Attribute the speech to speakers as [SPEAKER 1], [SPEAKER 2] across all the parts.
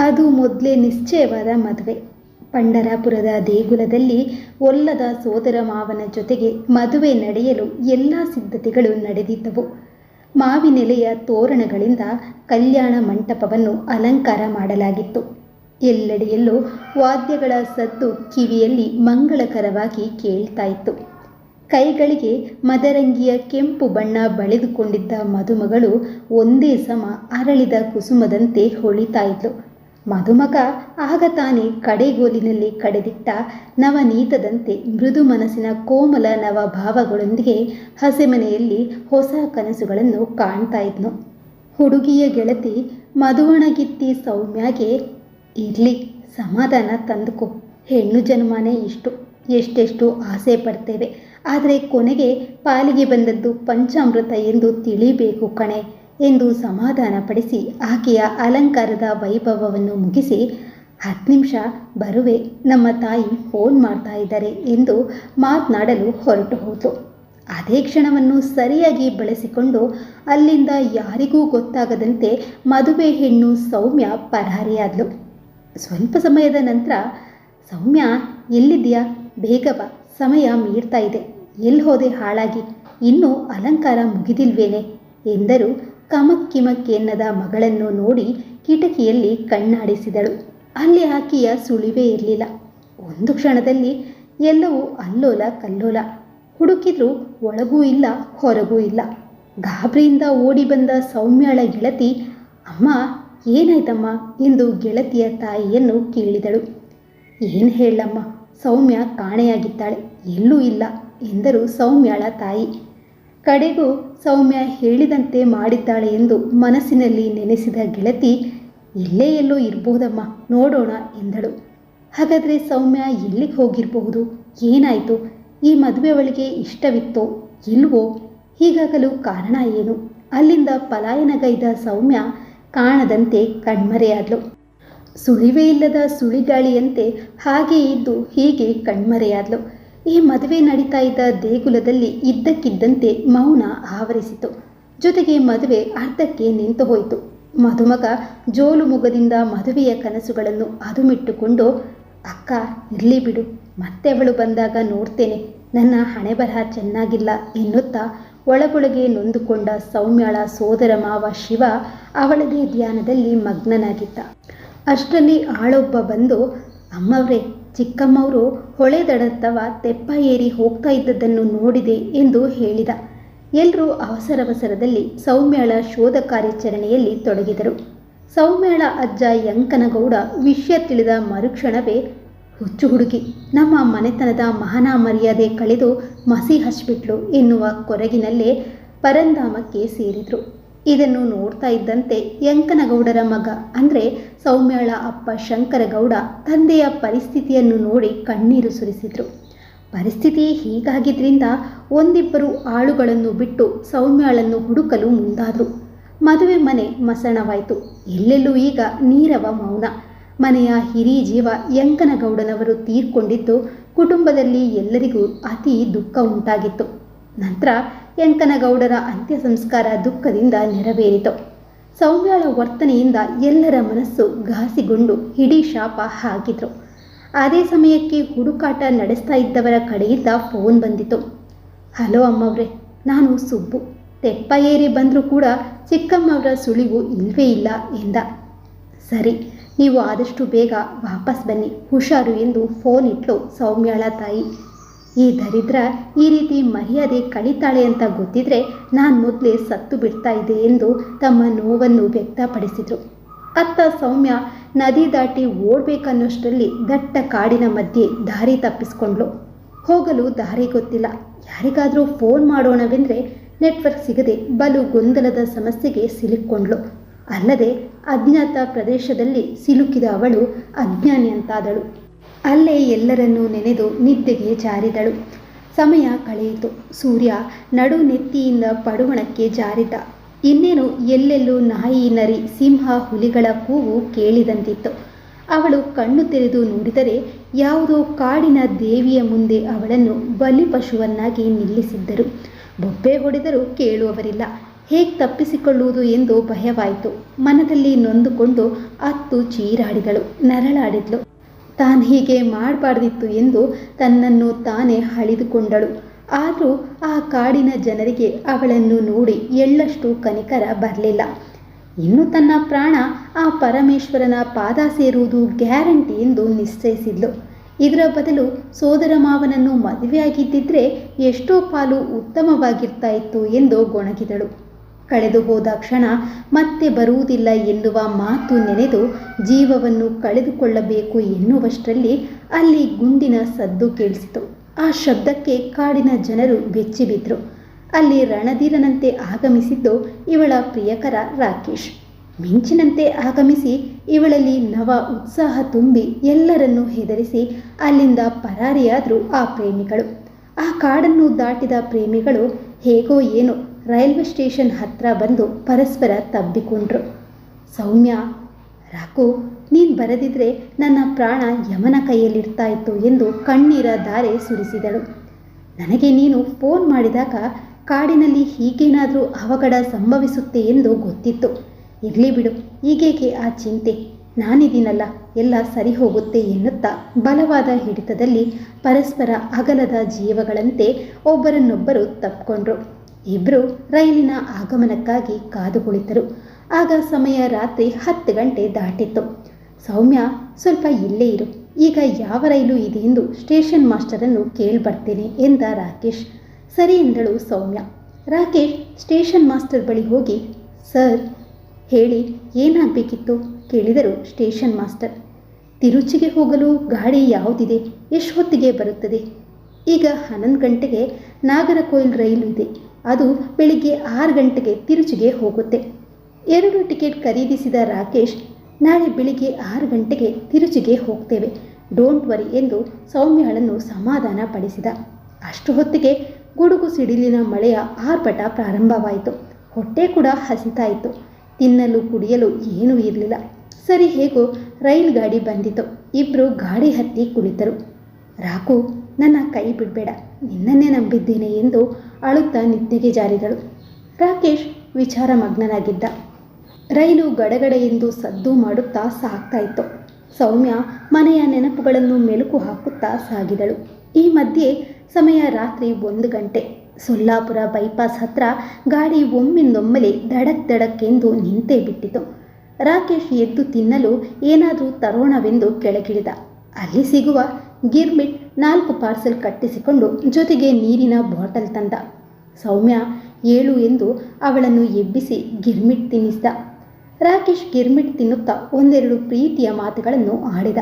[SPEAKER 1] ಅದು ಮೊದಲೇ ನಿಶ್ಚಯವಾದ ಮದುವೆ. ಪಂಡರಾಪುರದ ದೇಗುಲದಲ್ಲಿ ಒಲ್ಲದ ಸೋದರ ಮಾವನ ಜೊತೆಗೆ ಮದುವೆ ನಡೆಯಲು ಎಲ್ಲ ಸಿದ್ಧತೆಗಳು ನಡೆದಿದ್ದವು. ಮಾವಿನೆಲೆಯ ತೋರಣಗಳಿಂದ ಕಲ್ಯಾಣ ಮಂಟಪವನ್ನು ಅಲಂಕಾರ ಮಾಡಲಾಗಿತ್ತು. ಎಲ್ಲೆಡೆಯಲ್ಲೂ ವಾದ್ಯಗಳ ಸದ್ದು ಕಿವಿಯಲ್ಲಿ ಮಂಗಳಕರವಾಗಿ ಕೇಳ್ತಾ ಇತ್ತು. ಕೈಗಳಿಗೆ ಮದರಂಗಿಯ ಕೆಂಪು ಬಣ್ಣ ಬಳಿದುಕೊಂಡಿದ್ದ ಮದುಮಗಳು ಒಂದೇ ಸಮ ಅರಳಿದ ಕುಸುಮದಂತೆ ಹೊಳಿತಾ ಇದ್ಲು. ಮದುಮಗ ಆಗ ತಾನೇ ಕಡೆಗೋಲಿನಲ್ಲಿ ಕಡೆದಿಟ್ಟ ನವನೀತದಂತೆ ಮೃದು ಮನಸ್ಸಿನ ಕೋಮಲ ನವಭಾವಗಳೊಂದಿಗೆ ಹಸೆಮನೆಯಲ್ಲಿ ಹೊಸ ಕನಸುಗಳನ್ನು ಕಾಣ್ತಾ ಇದ್ನು. ಹುಡುಗಿಯ ಗೆಳತಿ ಮಧುವಣಗಿತ್ತಿ ಸೌಮ್ಯಾಗೆ, ಇರಲಿ, ಸಮಾಧಾನ ತಂದುಕೋ. ಹೆಣ್ಣು ಜನ್ಮನೇ ಇಷ್ಟು. ಎಷ್ಟೆಷ್ಟು ಆಸೆ ಪಡ್ತೇವೆ. ಆದರೆ ಕೊನೆಗೆ ಪಾಲಿಗೆ ಬಂದದ್ದು ಪಂಚಾಮೃತ ಎಂದು ತಿಳಿಬೇಕು ಕಣೆ. ಎಂದು ಸಮಾಧಾನಪಡಿಸಿ ಆಕೆಯ ಅಲಂಕಾರದ ವೈಭವವನ್ನು ಮುಗಿಸಿ, ಹತ್ತು ನಿಮಿಷ ಬರುವೆ, ನಮ್ಮ ತಾಯಿ ಫೋನ್ ಮಾಡ್ತಾ ಇದ್ದಾರೆ ಎಂದು ಮಾತನಾಡಲು ಹೊರಟು ಹೋತು ಅದೇ ಕ್ಷಣವನ್ನು ಸರಿಯಾಗಿ ಬಳಸಿಕೊಂಡು ಅಲ್ಲಿಂದ ಯಾರಿಗೂ ಗೊತ್ತಾಗದಂತೆ ಮದುವೆ ಹೆಣ್ಣು ಸೌಮ್ಯ ಪರಾರಿಯಾದ್ಲು. ಸ್ವಲ್ಪ ಸಮಯದ ನಂತರ, ಸೌಮ್ಯ ಎಲ್ಲಿದೆಯಾ ಬೇಗ ಬಾ, ಸಮಯ ಮೀಡ್ತಾ ಇದೆ. ಎಲ್ಲಿ ಹೋದೆ ಹಾಳಾಗಿ? ಇನ್ನೂ ಅಲಂಕಾರ ಮುಗಿದಿಲ್ವೇನೆ? ಎಂದರು ಕಮಕ್ ಎನ್ನದ ಮಗಳನ್ನು ನೋಡಿ ಕಿಟಕಿಯಲ್ಲಿ ಕಣ್ಣಾಡಿಸಿದಳು. ಅಲ್ಲಿ ಆಕೆಯ ಸುಳಿವೇ ಇರಲಿಲ್ಲ. ಒಂದು ಕ್ಷಣದಲ್ಲಿ ಎಲ್ಲವೂ ಅಲ್ಲೋಲ ಕಲ್ಲೋಲ. ಹುಡುಕಿದ್ರೂ ಒಳಗೂ ಇಲ್ಲ, ಹೊರಗೂ ಇಲ್ಲ. ಗಾಬರಿಯಿಂದ ಓಡಿ ಬಂದ ಸೌಮ್ಯಾಳ ಗೆಳತಿ, ಅಮ್ಮ, ಏನಾಯ್ತಮ್ಮ? ಎಂದು ಗೆಳತಿಯ ತಾಯಿಯನ್ನು ಕೇಳಿದಳು. ಏನು ಹೇಳಮ್ಮ, ಸೌಮ್ಯ ಕಾಣೆಯಾಗಿದ್ದಾಳೆ, ಎಲ್ಲೂ ಇಲ್ಲ, ಎಂದರು ಸೌಮ್ಯಾಳ ತಾಯಿ. ಕಡೆಗೂ ಸೌಮ್ಯ ಹೇಳಿದಂತೆ ಮಾಡಿದ್ದಾಳೆ ಎಂದು ಮನಸ್ಸಿನಲ್ಲಿ ನೆನೆಸಿದ ಗೆಳತಿ, ಇಲ್ಲೇ ಎಲ್ಲೋ ಇರ್ಬೋದಮ್ಮ, ನೋಡೋಣ ಎಂದಳು. ಹಾಗಾದರೆ ಸೌಮ್ಯ ಎಲ್ಲಿಗೆ ಹೋಗಿರಬಹುದು? ಏನಾಯಿತು? ಈ ಮದುವೆ ಅವಳಿಗೆ ಇಷ್ಟವಿತ್ತೋ ಇಲ್ವೋ? ಹೀಗಾಗಲು ಕಾರಣ ಏನು? ಅಲ್ಲಿಂದ ಪಲಾಯನಗೈದ ಸೌಮ್ಯ ಕಾಣದಂತೆ ಕಣ್ಮರೆಯಾದಳು ಸುಳಿವೇ ಇಲ್ಲದ ಸುಳಿಗಾಳಿಯಂತೆ ಹಾಗೆ ಇದ್ದು ಹೀಗೆ ಕಣ್ಮರೆಯಾದ್ಲು. ಈ ಮದುವೆ ನಡೀತಾ ಇದ್ದ ದೇಗುಲದಲ್ಲಿ ಇದ್ದಕ್ಕಿದ್ದಂತೆ ಮೌನ ಆವರಿಸಿತು. ಜೊತೆಗೆ ಮದುವೆ ಅರ್ಧಕ್ಕೆ ನಿಂತು ಹೋಯಿತು. ಮಧುಮಗ ಜೋಲು ಮುಗದಿಂದ ಮದುವೆಯ ಕನಸುಗಳನ್ನು ಅದುಮಿಟ್ಟುಕೊಂಡು, ಅಕ್ಕ, ಇರಲಿ ಬಿಡು. ಮತ್ತೆ ಅವಳು ಬಂದಾಗ ನೋಡ್ತೇನೆ. ನನ್ನ ಹಣೆ ಬರಹ ಚೆನ್ನಾಗಿಲ್ಲ ಎನ್ನುತ್ತಾ ಒಳಗೊಳಗೆ ನೊಂದುಕೊಂಡ ಸೌಮ್ಯಾಳ ಸೋದರ ಮಾವ ಶಿವ ಅವಳದೇ ಧ್ಯಾನದಲ್ಲಿ ಮಗ್ನನಾಗಿದ್ದ. ಅಷ್ಟರಲ್ಲಿ ಆಳೊಬ್ಬ ಬಂದು, ಅಮ್ಮವ್ರೆ ಚಿಕ್ಕಮ್ಮವರು ಹೊಳೆದಡತ್ತವ ತೆಪ್ಪ ಏರಿ ಹೋಗ್ತಾ ಇದ್ದದ್ದನ್ನು ನೋಡಿದೆ ಎಂದು ಹೇಳಿದ. ಎಲ್ಲರೂ ಅವಸರವಸರದಲ್ಲಿ ಸೌಮ್ಯಾಳ ಶೋಧ ಕಾರ್ಯಾಚರಣೆಯಲ್ಲಿ ತೊಡಗಿದರು. ಸೌಮ್ಯಾಳ ಅಜ್ಜ ಯಂಕನಗೌಡ ವಿಷಯ ತಿಳಿದ ಮರುಕ್ಷಣವೇ ಹುಚ್ಚು ಹುಡುಗಿ. ನಮ್ಮ ಮನೆತನದ ಮಹಾನ ಮರ್ಯಾದೆ ಕಳೆದು ಮಸಿ ಹಚ್ಬಿಟ್ಲು ಎನ್ನುವ ಕೊರಗಿನಲ್ಲೇ ಪರಂಧಾಮಕ್ಕೆ ಸೇರಿದರು. ಇದನ್ನು ನೋಡ್ತಾ ಇದ್ದಂತೆ ಯಂಕನಗೌಡರ ಮಗ, ಅಂದರೆ ಸೌಮ್ಯಳ ಅಪ್ಪ ಶಂಕರಗೌಡ, ತಂದೆಯ ಪರಿಸ್ಥಿತಿಯನ್ನು ನೋಡಿ ಕಣ್ಣೀರು ಸುರಿಸಿದರು. ಪರಿಸ್ಥಿತಿ ಹೀಗಾಗಿದ್ದರಿಂದ ಒಂದಿಬ್ಬರು ಆಳುಗಳನ್ನು ಬಿಟ್ಟು ಸೌಮ್ಯಾಳನ್ನು ಹುಡುಕಲು ಮುಂದಾದರು. ಮದುವೆ ಮನೆ ಮಸಣವಾಯಿತು. ಎಲ್ಲೆಲ್ಲೂ ಈಗ ನೀರವ ಮೌನ. ಮನೆಯ ಹಿರಿ ಜೀವ ಯಂಕನಗೌಡನವರು ತೀರ್ಕೊಂಡಿದ್ದು ಕುಟುಂಬದಲ್ಲಿ ಎಲ್ಲರಿಗೂ ಅತಿ ದುಃಖ ಉಂಟಾಗಿತ್ತು. ನಂತರ ಯಂಕನಗೌಡರ ಅಂತ್ಯ ಸಂಸ್ಕಾರ ದುಃಖದಿಂದ ನೆರವೇರಿತು. ಸೌಮ್ಯಾಳ ವರ್ತನೆಯಿಂದ ಎಲ್ಲರ ಮನಸ್ಸು ಘಾಸಿಗೊಂಡು ಹಿಡೀ ಶಾಪ ಹಾಕಿದ್ರು. ಅದೇ ಸಮಯಕ್ಕೆ ಹುಡುಕಾಟ ನಡೆಸ್ತಾ ಇದ್ದವರ ಕಡೆಯಿಂದ ಫೋನ್ ಬಂದಿತು. ಹಲೋ ಅಮ್ಮವ್ರೆ, ನಾನು ಸುಬ್ಬು. ತೆಪ್ಪ ಏರಿ ಬಂದರೂ ಕೂಡ ಚಿಕ್ಕಮ್ಮವರ ಸುಳಿವು ಇಲ್ವೇ ಇಲ್ಲ ಎಂದ. ಸರಿ, ನೀವು ಆದಷ್ಟು ಬೇಗ ವಾಪಸ್ ಬನ್ನಿ. ಹುಷಾರು ಎಂದು ಫೋನ್ ಇಟ್ಲು ಸೌಮ್ಯಾಳ ತಾಯಿ. ಈ ದರಿದ್ರ ಈ ರೀತಿ ಮರ್ಯಾದೆ ಕಳೀತಾಳೆ ಅಂತ ಗೊತ್ತಿದ್ರೆ ನಾನು ಮೊದಲೇ ಸತ್ತು ಬಿಡ್ತಾ ಇದೆ ಎಂದು ತಮ್ಮ ನೋವನ್ನು ವ್ಯಕ್ತಪಡಿಸಿದರು. ಅತ್ತ ಸೌಮ್ಯ ನದಿ ದಾಟಿ ಓಡಬೇಕನ್ನೋಷ್ಟರಲ್ಲಿ ದಟ್ಟ ಕಾಡಿನ ಮಧ್ಯೆ ದಾರಿ ತಪ್ಪಿಸ್ಕೊಂಡ್ಲು ಹೋಗಲು ದಾರಿ ಗೊತ್ತಿಲ್ಲ. ಯಾರಿಗಾದರೂ ಫೋನ್ ಮಾಡೋಣವೆಂದರೆ ನೆಟ್ವರ್ಕ್ ಸಿಗದೆ ಬಲು ಗೊಂದಲದ ಸಮಸ್ಯೆಗೆ ಸಿಲುಕೊಂಡ್ಳು ಅಲ್ಲದೆ ಅಜ್ಞಾತ ಪ್ರದೇಶದಲ್ಲಿ ಸಿಲುಕಿದ ಅವಳು ಅಜ್ಞಾನಿ ಅಂತಾದಳು ಅಲ್ಲೇ ಎಲ್ಲರನ್ನೂ ನೆನೆದು ನಿದ್ದೆಗೆ ಜಾರಿದಳು. ಸಮಯ ಕಳೆಯಿತು. ಸೂರ್ಯ ನಡು ನೆತ್ತಿಯಿಂದ ಪಡುವಣಕ್ಕೆ ಜಾರಿದ ಇನ್ನೇನು ಎಲ್ಲೆಲ್ಲೂ ನಾಯಿ, ನರಿ, ಸಿಂಹ, ಹುಲಿಗಳ ಕೂವು ಕೇಳಿದಂತಿತ್ತು. ಅವಳು ಕಣ್ಣು ತೆರೆದು ನೋಡಿದರೆ ಯಾವುದೋ ಕಾಡಿನ ದೇವಿಯ ಮುಂದೆ ಅವಳನ್ನು ಬಲಿಪಶುವನ್ನಾಗಿ ನಿಲ್ಲಿಸಿದ್ದರು. ಬೊಬ್ಬೆ ಹೊಡೆದರೂ ಕೇಳುವವರಿಲ್ಲ. ಹೇಗೆ ತಪ್ಪಿಸಿಕೊಳ್ಳುವುದು ಎಂದು ಭಯವಾಯಿತು. ಮನದಲ್ಲಿ ನೊಂದುಕೊಂಡು ಅತ್ತು ಚೀರಾಡಿದಳು. ನರಳಾಡಿದ್ಲು. ತಾನು ಹೀಗೆ ಮಾಡಬಾರ್ದಿತ್ತು ಎಂದು ತನ್ನನ್ನು ತಾನೇ ಹಳಿದುಕೊಂಡಳು ಆದರೂ ಆ ಕಾಡಿನ ಜನರಿಗೆ ಅವಳನ್ನು ನೋಡಿ ಎಳ್ಳಷ್ಟು ಕನಿಕರ ಬರಲಿಲ್ಲ. ಇನ್ನು ತನ್ನ ಪ್ರಾಣ ಆ ಪರಮೇಶ್ವರನ ಪಾದ ಸೇರುವುದು ಗ್ಯಾರಂಟಿ ಎಂದು ನಿಶ್ಚಯಿಸಿದ್ಲು. ಇದರ ಬದಲು ಸೋದರ ಮಾವನನ್ನು ಮದುವೆಯಾಗಿದ್ದಿದ್ರೆ ಎಷ್ಟೋ ಪಾಲು ಉತ್ತಮವಾಗಿರ್ತಾ ಇತ್ತು ಎಂದು ಗೊಣಗಿದಳು. ಕಳೆದು ಹೋದ ಕ್ಷಣ ಮತ್ತೆ ಬರುವುದಿಲ್ಲ ಎನ್ನುವ ಮಾತು ನೆನೆದು ಜೀವವನ್ನು ಕಳೆದುಕೊಳ್ಳಬೇಕು ಎನ್ನುವಷ್ಟರಲ್ಲಿ ಅಲ್ಲಿ ಗುಂಡಿನ ಸದ್ದು ಕೇಳಿಸಿತು. ಆ ಶಬ್ದಕ್ಕೆ ಕಾಡಿನ ಜನರು ಬೆಚ್ಚಿಬಿದ್ರು. ಅಲ್ಲಿ ರಣಧೀರನಂತೆ ಆಗಮಿಸಿದ್ದು ಇವಳ ಪ್ರಿಯಕರ ರಾಕೇಶ್. ಮಿಂಚಿನಂತೆ ಆಗಮಿಸಿ ಇವಳಲ್ಲಿ ನವ ಉತ್ಸಾಹ ತುಂಬಿ ಎಲ್ಲರನ್ನೂ ಹೆದರಿಸಿ ಅಲ್ಲಿಂದ ಪರಾರಿಯಾದರು ಆ ಪ್ರೇಮಿಗಳು. ಆ ಕಾಡನ್ನು ದಾಟಿದ ಪ್ರೇಮಿಗಳು, ಹೇಗೋ ಏನೋ ರೈಲ್ವೆ ಸ್ಟೇಷನ್ ಹತ್ರ ಬಂದು ಪರಸ್ಪರ ತಬ್ಬಿಕೊಂಡ್ರು. ಸೌಮ್ಯ, ರಾಕು, ನೀನು ಬರದಿದ್ದರೆ ನನ್ನ ಪ್ರಾಣ ಯಮನ ಕೈಯಲ್ಲಿರ್ತಾ ಇತ್ತು ಎಂದು ಕಣ್ಣೀರ ಧಾರೆ ಸುರಿಸಿದಳು. ನನಗೆ ನೀನು ಫೋನ್ ಮಾಡಿದಾಗ ಕಾಡಿನಲ್ಲಿ ಹೀಗೇನಾದರೂ ಅವಘಡ ಸಂಭವಿಸುತ್ತೆ ಎಂದು ಗೊತ್ತಿತ್ತು. ಇರಲಿ ಬಿಡು, ಈಗೇಕೆ ಆ ಚಿಂತೆ? ನಾನಿದ್ದೀನಲ್ಲ ಎಲ್ಲ ಸರಿ ಹೋಗುತ್ತೆ ಎನ್ನುತ್ತಾ ಬಲವಾದ ಹಿಡಿತದಲ್ಲಿ ಪರಸ್ಪರ ಅಗಲದ ಜೀವಗಳಂತೆ ಒಬ್ಬರನ್ನೊಬ್ಬರು ತಪ್ಪಿಕೊಂಡ್ರು ಇಬ್ಬರು ರೈಲಿನ ಆಗಮನಕ್ಕಾಗಿ ಕಾದು ಕುಳಿತರು ಆಗ ಸಮಯ ರಾತ್ರಿ ಹತ್ತು ಗಂಟೆ ದಾಟಿತ್ತು. ಸೌಮ್ಯ, ಸ್ವಲ್ಪ ಇಲ್ಲೇ ಇರು. ಈಗ ಯಾವ ರೈಲು ಇದೆ ಎಂದು ಸ್ಟೇಷನ್ ಮಾಸ್ಟರನ್ನು ಕೇಳ್ಬರ್ತೇನೆ ಎಂದ ರಾಕೇಶ್. ಸರಿ ಎಂದಳು ಸೌಮ್ಯ. ರಾಕೇಶ್, ಸ್ಟೇಷನ್ ಮಾಸ್ಟರ್ ಬಳಿ ಹೋಗಿ, ಸರ್, ಹೇಳಿ, ಏನಾಗಬೇಕಿತ್ತು? ಕೇಳಿದರು ಸ್ಟೇಷನ್ ಮಾಸ್ಟರ್. ತಿರುಚಿಗೆ ಹೋಗಲು ಗಾಡಿ ಯಾವುದಿದೆ? ಎಷ್ಟು ಹೊತ್ತಿಗೆ ಬರುತ್ತದೆ. ಈಗ ಹನ್ನೊಂದು ಗಂಟೆಗೆ ನಾಗರಕೋಯಿಲ್ ರೈಲು ಇದೆ. ಅದು ಬೆಳಿಗ್ಗೆ ಆರು ಗಂಟೆಗೆ ತಿರುಚಿಗೆ ಹೋಗುತ್ತೆ. ಎರಡು ಟಿಕೆಟ್ ಖರೀದಿಸಿದ ರಾಕೇಶ್, ನಾಳೆ ಬೆಳಿಗ್ಗೆ ಆರು ಗಂಟೆಗೆ ತಿರುಚಿಗೆ ಹೋಗ್ತೇವೆ. ಡೋಂಟ್ ವರಿ ಎಂದು ಸೌಮ್ಯಳನ್ನು ಸಮಾಧಾನ ಪಡಿಸಿದ ಅಷ್ಟು ಹೊತ್ತಿಗೆ ಗುಡುಗು ಸಿಡಿಲಿನ ಮಳೆಯ ಆರ್ಭಟ ಪ್ರಾರಂಭವಾಯಿತು. ಹೊಟ್ಟೆ ಕೂಡ ಹಸಿತಾಯಿತು. ತಿನ್ನಲು ಕುಡಿಯಲು ಏನೂ ಇರಲಿಲ್ಲ. ಸರಿ ಹೇಗೋ ರೈಲ್ ಗಾಡಿ ಬಂದಿತು. ಇಬ್ಬರು ಗಾಡಿ ಹತ್ತಿ ಕುಳಿತರು. ರಾಕು, ನನ್ನ ಕೈ ಬಿಡಬೇಡ. ನಿನ್ನನ್ನೇ ನಂಬಿದ್ದೇನೆ ಎಂದು ಅಳುತ್ತಾ ನಿದ್ದೆಗೆ ಜಾರಿದಳು. ರಾಕೇಶ್ ವಿಚಾರ ಮಗ್ನನಾಗಿದ್ದ ರೈಲು ಗಡಗಡ ಎಂದು ಸದ್ದು ಮಾಡುತ್ತಾ ಸಾಗ್ತಾ ಇತ್ತು. ಸೌಮ್ಯ ಮನೆಯ ನೆನಪುಗಳನ್ನು ಮೆಲುಕು ಹಾಕುತ್ತಾ ಸಾಗಿದಳು. ಈ ಮಧ್ಯೆ ಸಮಯ ರಾತ್ರಿ ಒಂದು ಗಂಟೆ. ಸೊಲ್ಲಾಪುರ ಬೈಪಾಸ್ ಹತ್ರ ಗಾಡಿ ಒಮ್ಮಿಂದೊಮ್ಮೆಲೆ ದಡಕ್ ಎಂದು ನಿಂತೇ ಬಿಟ್ಟಿತು. ರಾಕೇಶ್ ಎದ್ದು ತಿನ್ನಲು ಏನಾದರೂ ತರೋಣವೆಂದು ಕೆಳಗಿಳಿದ. ಅಲ್ಲಿ ಸಿಗುವ ಗಿರ್ಮಿಟ್ ನಾಲ್ಕು ಪಾರ್ಸೆಲ್ ಕಟ್ಟಿಸಿಕೊಂಡು ಜೊತೆಗೆ ನೀರಿನ ಬಾಟಲ್ ತಂದ. ಸೌಮ್ಯ ಏಳು ಎಂದು ಅವಳನ್ನು ಎಬ್ಬಿಸಿ ಗಿರ್ಮಿಟ್ ತಿನ್ನಿಸಿದ. ರಾಕೇಶ್ ಗಿರ್ಮಿಟ್ ತಿನ್ನುತ್ತಾ ಒಂದೆರಡು ಪ್ರೀತಿಯ ಮಾತುಗಳನ್ನು ಆಡಿದ.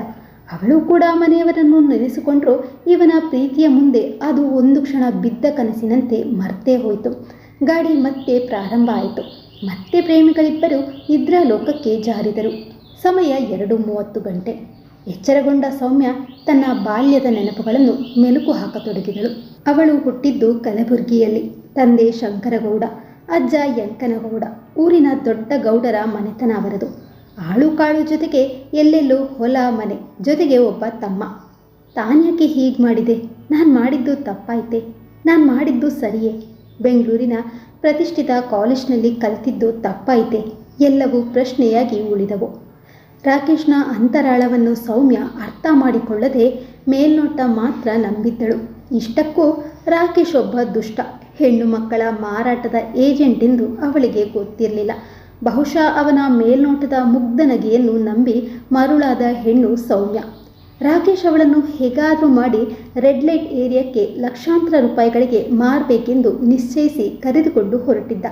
[SPEAKER 1] ಅವಳು ಕೂಡ ಮನೆಯವರನ್ನು ನೆನೆಸಿಕೊಂಡ್ರು. ಇವನ ಪ್ರೀತಿಯ ಮುಂದೆ ಅದು ಒಂದು ಕ್ಷಣ ಬಿದ್ದ ಕನಸಿನಂತೆ ಮರ್ತೇ ಹೋಯಿತು. ಗಾಡಿ ಮತ್ತೆ ಪ್ರಾರಂಭ ಆಯಿತು. ಮತ್ತೆ ಪ್ರೇಮಿಗಳಿಬ್ಬರು ನಿದ್ರಾ ಲೋಕಕ್ಕೆ ಜಾರಿದರು. ಸಮಯ ಎರಡು ಮೂವತ್ತು ಗಂಟೆ. ಎಚ್ಚರಗೊಂಡ ಸೌಮ್ಯ ತನ್ನ ಬಾಲ್ಯದ ನೆನಪುಗಳನ್ನು ಮೆಲುಕು ಹಾಕತೊಡಗಿದಳು. ಅವಳು ಹುಟ್ಟಿದ್ದು ಕಲಬುರ್ಗಿಯಲ್ಲಿ. ತಂದೆ ಶಂಕರಗೌಡ, ಅಜ್ಜ ಯಂಕನಗೌಡ, ಊರಿನ ದೊಡ್ಡ ಗೌಡರ ಮನೆತನ ಅವರದು. ಆಳು ಕಾಳು ಜೊತೆಗೆ ಎಲ್ಲೆಲ್ಲೂ ಹೊಲ ಮನೆ, ಜೊತೆಗೆ ಒಬ್ಬ ತಮ್ಮ. ತಾನ್ಯಾಕೆ ಹೀಗೆ ಮಾಡಿದೆ? ನಾನು ಮಾಡಿದ್ದು ತಪ್ಪಾಯ್ತೆ. ನಾನು ಮಾಡಿದ್ದು ಸರಿಯೇ. ಬೆಂಗಳೂರಿನ ಪ್ರತಿಷ್ಠಿತ ಕಾಲೇಜ್ನಲ್ಲಿ ಕಲಿತಿದ್ದು ತಪ್ಪಾಯ್ತೆ. ಎಲ್ಲವೂ ಪ್ರಶ್ನೆಯಾಗಿ ಉಳಿದವು. ರಾಕೇಶ್ನ ಅಂತರಾಳವನ್ನು ಸೌಮ್ಯ ಅರ್ಥ ಮಾಡಿಕೊಳ್ಳದೆ ಮೇಲ್ನೋಟ ಮಾತ್ರ ನಂಬಿದ್ದಳು. ಇಷ್ಟಕ್ಕೂ ರಾಕೇಶ್ ಒಬ್ಬ ದುಷ್ಟ. ಹೆಣ್ಣು ಮಕ್ಕಳ ಮಾರಾಟದ ಏಜೆಂಟ್ ಎಂದು ಅವಳಿಗೆ ಗೊತ್ತಿರಲಿಲ್ಲ. ಬಹುಶಃ ಅವನ ಮೇಲ್ನೋಟದ ಮುಗ್ಧ ನಗೆಯನ್ನು ನಂಬಿ ಮರುಳಾದ ಹೆಣ್ಣು ಸೌಮ್ಯ. ರಾಕೇಶ್ ಅವಳನ್ನು ಹೇಗಾದರೂ ಮಾಡಿ ರೆಡ್ ಲೈಟ್ ಏರಿಯಾಕ್ಕೆ ಲಕ್ಷಾಂತರ ರೂಪಾಯಿಗಳಿಗೆ ಮಾರಬೇಕೆಂದು ನಿಶ್ಚಯಿಸಿ ಕರೆದುಕೊಂಡು ಹೊರಟಿದ್ದ.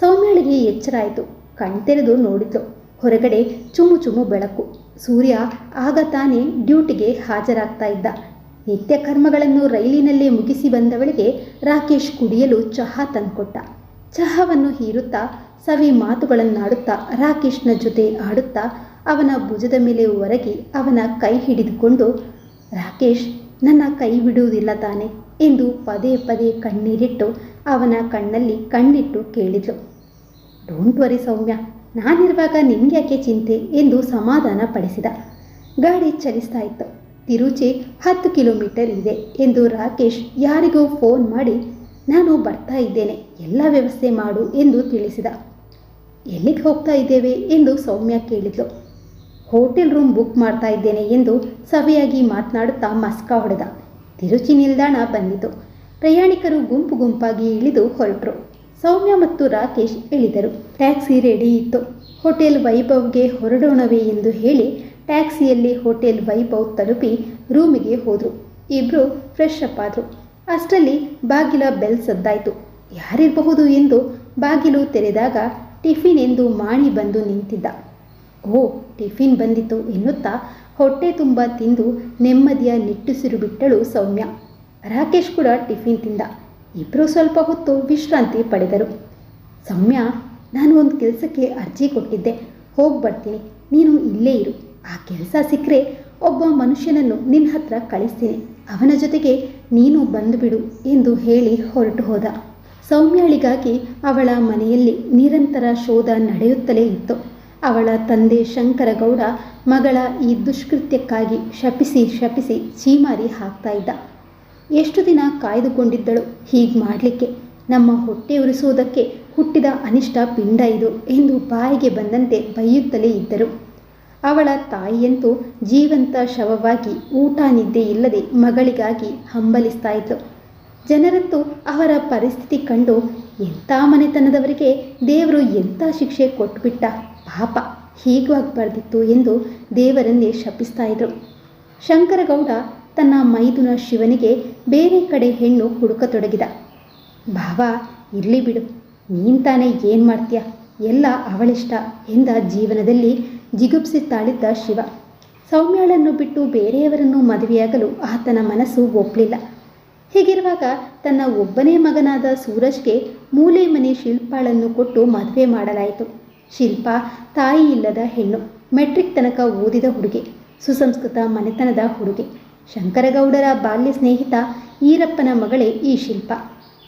[SPEAKER 1] ಸೌಮ್ಯಳಿಗೆ ಎಚ್ಚರಾಯಿತು. ಕಣ್ತೆರೆದು ನೋಡಿದ್ಲು. ಹೊರಗಡೆ ಚುಮು ಚುಮು ಬೆಳಕು. ಸೂರ್ಯ ಆಗ ತಾನೇ ಡ್ಯೂಟಿಗೆ ಹಾಜರಾಗ್ತಾ ಇದ್ದ. ನಿತ್ಯ ಕರ್ಮಗಳನ್ನು ರೈಲಿನಲ್ಲೇ ಮುಗಿಸಿ ಬಂದವಳಿಗೆ ರಾಕೇಶ್ ಕುಡಿಯಲು ಚಹಾ ತಂದುಕೊಟ್ಟ. ಚಹಾವನ್ನು ಹೀರುತ್ತಾ ಸವಿ ಮಾತುಗಳನ್ನಾಡುತ್ತಾ ರಾಕೇಶ್ನ ಜೊತೆ ಆಡುತ್ತಾ ಅವನ ಭುಜದ ಮೇಲೆ ಒರಗಿ ಅವನ ಕೈ ಹಿಡಿದುಕೊಂಡು, ರಾಕೇಶ್, ನನ್ನ ಕೈ ಬಿಡುವುದಿಲ್ಲ ತಾನೆ ಎಂದು ಪದೇ ಪದೇ ಕಣ್ಣೀರಿಟ್ಟು ಅವನ ಕಣ್ಣಲ್ಲಿ ಕಣ್ಣಿಟ್ಟು ಕೇಳಿದ್ಲು. ಡೋಂಟ್ ವರಿ ಸೌಮ್ಯ ನಾನಿರುವಾಗ ನಿಮ್ಗೆ ಯಾಕೆ ಚಿಂತೆ ಎಂದು ಸಮಾಧಾನ ಪಡಿಸಿದ. ಗಾಡಿ ಚಲಿಸ್ತಾ ಇತ್ತು. ತಿರುಚಿ ಹತ್ತು ಕಿಲೋಮೀಟರ್ ಇದೆ ಎಂದು ರಾಕೇಶ್ ಯಾರಿಗೋ ಫೋನ್ ಮಾಡಿ, ನಾನು ಬರ್ತಾ ಇದ್ದೇನೆ, ಎಲ್ಲ ವ್ಯವಸ್ಥೆ ಮಾಡು ಎಂದು ತಿಳಿಸಿದ. ಎಲ್ಲಿಗೆ ಹೋಗ್ತಾ ಇದ್ದೇವೆ? ಎಂದು ಸೌಮ್ಯ ಕೇಳಿದ್ಲು. ಹೋಟೆಲ್ ರೂಮ್ ಬುಕ್ ಮಾಡ್ತಾ ಇದ್ದೇನೆ ಎಂದು ಸವಿಯಾಗಿ ಮಾತನಾಡುತ್ತಾ ಮಸ್ಕ ಹೊಡೆದ. ತಿರುಚಿ ನಿಲ್ದಾಣ ಬಂದಿತು. ಪ್ರಯಾಣಿಕರು ಗುಂಪು ಗುಂಪಾಗಿ ಇಳಿದು ಹೊರಟರು. ಸೌಮ್ಯ ಮತ್ತು ರಾಕೇಶ್ ಇಳಿದರು. ಟ್ಯಾಕ್ಸಿ ರೆಡಿ ಇತ್ತು. ಹೋಟೆಲ್ ವೈಭವ್ಗೆ ಹೊರಡೋಣವೇ ಎಂದು ಹೇಳಿ ಟ್ಯಾಕ್ಸಿಯಲ್ಲಿ ಹೋಟೆಲ್ ವೈಭವ್ ತಲುಪಿ ರೂಮಿಗೆ ಹೋದರು. ಇಬ್ಬರು ಫ್ರೆಶ್ ಅಪ್ ಆದರು. ಅಷ್ಟರಲ್ಲಿ ಬಾಗಿಲ ಬೆಲ್ ಸದ್ದಾಯಿತು. ಯಾರಿರಬಹುದು ಎಂದು ಬಾಗಿಲು ತೆರೆದಾಗ ಟಿಫಿನ್ ಎಂದು ಮಾಣಿ ಬಂದು ನಿಂತಿದ್ದ. ಓ, ಟಿಫಿನ್ ಬಂದಿತು ಎನ್ನುತ್ತಾ ಹೊಟ್ಟೆ ತುಂಬ ತಿಂದು ನೆಮ್ಮದಿಯ ನಿಟ್ಟುಸಿರು ಬಿಟ್ಟಳು ಸೌಮ್ಯ. ರಾಕೇಶ್ ಕೂಡ ಟಿಫಿನ್ ತಿಂದ. ಇಬ್ಬರು ಸ್ವಲ್ಪ ಹೊತ್ತು ವಿಶ್ರಾಂತಿ ಪಡೆದರು. ಸೌಮ್ಯ, ನಾನು ಒಂದು ಕೆಲಸಕ್ಕೆ ಅರ್ಜಿ ಕೊಟ್ಟಿದ್ದೆ. ಹೋಗಿ ಬರ್ತೀನಿ. ನೀನು ಇಲ್ಲೇ ಇರು. ಆ ಕೆಲಸ ಸಿಕ್ಕರೆ ಒಬ್ಬ ಮನುಷ್ಯನನ್ನು ನಿನ್ನ ಹತ್ರ ಕಳಿಸ್ತೀನಿ. ಅವನ ಜೊತೆಗೆ ನೀನು ಬಂದುಬಿಡು ಎಂದು ಹೇಳಿ ಹೊರಟು ಹೋದ. ಸೌಮ್ಯಾಳಿಗಾಗಿ ಅವಳ ಮನೆಯಲ್ಲಿ ನಿರಂತರ ಶೋಧ ನಡೆಯುತ್ತಲೇ ಇತ್ತು. ಅವಳ ತಂದೆ ಶಂಕರಗೌಡ ಮಗಳ ಈ ದುಷ್ಕೃತ್ಯಕ್ಕಾಗಿ ಶಪಿಸಿ ಶಪಿಸಿ ಚೀಮಾರಿ ಹಾಕ್ತಾ ಇದ್ದ. ಎಷ್ಟು ದಿನ ಕಾಯ್ದುಕೊಂಡಿದ್ದಳು? ಹೀಗೆ ಮಾಡಲಿಕ್ಕೆ. ನಮ್ಮ ಹೊಟ್ಟೆ ಉರಿಸುವುದಕ್ಕೆ ಹುಟ್ಟಿದ ಅನಿಷ್ಟ ಪಿಂಡ ಇದು ಎಂದು ಬಾಯಿಗೆ ಬಂದಂತೆ ಬೈಯುತ್ತಲೇ ಇದ್ದರು. ಅವಳ ತಾಯಿಯಂತೂ ಜೀವಂತ ಶವವಾಗಿ ಊಟ ನಿದ್ದೆ ಇಲ್ಲದೆ ಮಗಳಿಗಾಗಿ ಹಂಬಲಿಸ್ತಾ ಇತ್ತು ಜನರಂತೂ ಅವರ ಪರಿಸ್ಥಿತಿ ಕಂಡು ಎಂಥ ಮನೆತನದವರಿಗೆ ದೇವರು ಎಂಥ ಶಿಕ್ಷೆ ಕೊಟ್ಬಿಟ್ಟ ಪಾಪ ಹೀಗೂ ಆಗಬಾರ್ದಿತ್ತು ಎಂದು ದೇವರನ್ನೇ ಶಪಿಸ್ತಾ ಇದ್ರು. ಶಂಕರಗೌಡ ತನ್ನ ಮೈದುನ ಶಿವನಿಗೆ ಬೇರೆ ಕಡೆ ಹೆಣ್ಣು ಹುಡುಕತೊಡಗಿದ. ಭಾವ ಇರಲಿ ಬಿಡು. ನೀನ್ ತಾನೇ ಏನು ಮಾಡ್ತೀಯ? ಎಲ್ಲ ಅವಳಿಷ್ಟ ಎಂದ ಜೀವನದಲ್ಲಿ ಜಿಗುಪ್ಸಿ ತಾಳಿದ್ದ ಶಿವ. ಸೌಮ್ಯಾಳನ್ನು ಬಿಟ್ಟು ಬೇರೆಯವರನ್ನು ಮದುವೆಯಾಗಲು ಆತನ ಮನಸ್ಸು ಒಪ್ಪಲಿಲ್ಲ ಹೀಗಿರುವಾಗ ತನ್ನ ಒಬ್ಬನೇ ಮಗನಾದ ಸೂರಜ್ಗೆ ಮೂಲೆ ಮನೆ ಶಿಲ್ಪಾಳನ್ನು ಕೊಟ್ಟು ಮದುವೆ ಮಾಡಲಾಯಿತು. ಶಿಲ್ಪ ತಾಯಿ ಇಲ್ಲದ ಹೆಣ್ಣು, ಮೆಟ್ರಿಕ್ ತನಕ ಓದಿದ ಹುಡುಗಿ, ಸುಸಂಸ್ಕೃತ ಮನೆತನದ ಹುಡುಗಿ. ಶಂಕರಗೌಡರ ಬಾಲ್ಯ ಸ್ನೇಹಿತ ಈರಪ್ಪನ ಮಗಳೇ ಈ ಶಿಲ್ಪ.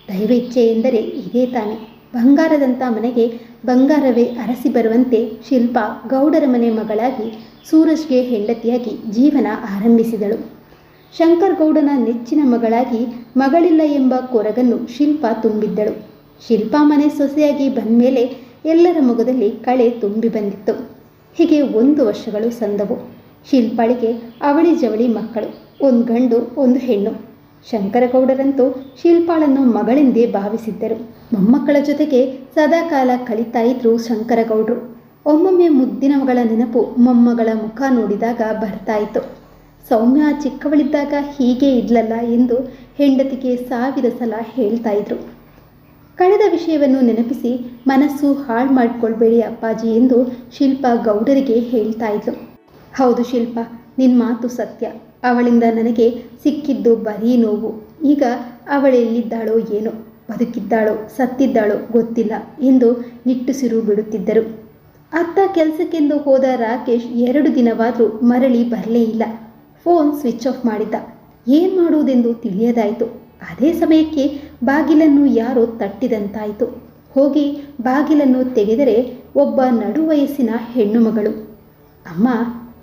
[SPEAKER 1] ದೈವ ಇಚ್ಛೆ ಎಂದರೆ ಇದೇ ತಾನೆ. ಬಂಗಾರದಂಥ ಮನೆಗೆ ಬಂಗಾರವೇ ಅರಸಿ ಬರುವಂತೆ ಶಿಲ್ಪ ಗೌಡರ ಮನೆ ಮಗಳಾಗಿ ಸೂರಜ್ಗೆ ಹೆಂಡತಿಯಾಗಿ ಜೀವನ ಆರಂಭಿಸಿದಳು. ಶಂಕರ್ ಗೌಡನ ನೆಚ್ಚಿನ ಮಗಳಾಗಿ ಮಗಳಿಲ್ಲ ಎಂಬ ಕೊರಗನ್ನು ಶಿಲ್ಪ ತುಂಬಿದ್ದಳು. ಶಿಲ್ಪ ಮನೆ ಸೊಸೆಯಾಗಿ ಬಂದಮೇಲೆ ಎಲ್ಲರ ಮುಖದಲ್ಲಿ ಕಳೆ ತುಂಬಿ ಬಂದಿತ್ತು. ಹೀಗೆ ಒಂದು ವರ್ಷಗಳು ಸಂದವು. ಶಿಲ್ಪಾಳಿಗೆ ಅವಳಿ ಜವಳಿ ಮಕ್ಕಳು. ಒಂದು ಗಂಡು, ಒಂದು ಹೆಣ್ಣು. ಶಂಕರಗೌಡರಂತೂ ಶಿಲ್ಪಾಳನ್ನು ಮಗಳೆಂದೇ ಭಾವಿಸಿದ್ದರು. ಮೊಮ್ಮಕ್ಕಳ ಜೊತೆಗೆ ಸದಾಕಾಲ ಕಳೀತಾ ಇದ್ರು ಶಂಕರಗೌಡರು. ಒಮ್ಮೊಮ್ಮೆ ಮುದ್ದಿನ ಮಗಳ ನೆನಪು ಮೊಮ್ಮಗಳ ಮುಖ ನೋಡಿದಾಗ ಬರ್ತಾ ಇತ್ತು ಸೌಮ್ಯ ಚಿಕ್ಕವಳಿದ್ದಾಗ ಹೀಗೆ ಇಡ್ಲಲ್ಲ ಎಂದು ಹೆಂಡತಿಗೆ ಸಾವಿರ ಸಲ ಹೇಳ್ತಾ ಇದ್ರು ಕಳೆದ ವಿಷಯವನ್ನು ನೆನಪಿಸಿ ಮನಸ್ಸು ಹಾಳು ಮಾಡಿಕೊಳ್ಬೇಡಿ ಅಪ್ಪಾಜಿ ಎಂದು ಶಿಲ್ಪ ಗೌಡರಿಗೆ ಹೇಳ್ತಾ ಇದ್ಲು ಹೌದು ಶಿಲ್ಪ ನಿನ್ನ ಮಾತು ಸತ್ಯ. ಅವಳಿಂದ ನನಗೆ ಸಿಕ್ಕಿದ್ದು ಬರೀ ನೋವು. ಈಗ ಅವಳೆಲ್ಲಿದ್ದಾಳೋ ಏನೋ, ಬದುಕಿದ್ದಾಳೋ, ಸತ್ತಿದ್ದಾಳೋ ಗೊತ್ತಿಲ್ಲ ಎಂದು ನಿಟ್ಟುಸಿರು ಬಿಡುತ್ತಿದ್ದರು. ಅತ್ತ ಕೆಲಸಕ್ಕೆಂದು ಹೋದ ರಾಕೇಶ್ ಎರಡು ದಿನವಾದರೂ ಮರಳಿ ಬರಲೇ ಇಲ್ಲ. ಫೋನ್ ಸ್ವಿಚ್ ಆಫ್ ಮಾಡಿದ್ದ. ಏನು ಮಾಡುವುದೆಂದು ತಿಳಿಯದಾಯಿತು. ಅದೇ ಸಮಯಕ್ಕೆ ಬಾಗಿಲನ್ನು ಯಾರೋ ತಟ್ಟಿದಂತಾಯಿತು. ಹೋಗಿ ಬಾಗಿಲನ್ನು ತೆಗೆದರೆ ಒಬ್ಬ ನಡುವಯಸ್ಸಿನ ಹೆಣ್ಣುಮಗಳು ಅಮ್ಮ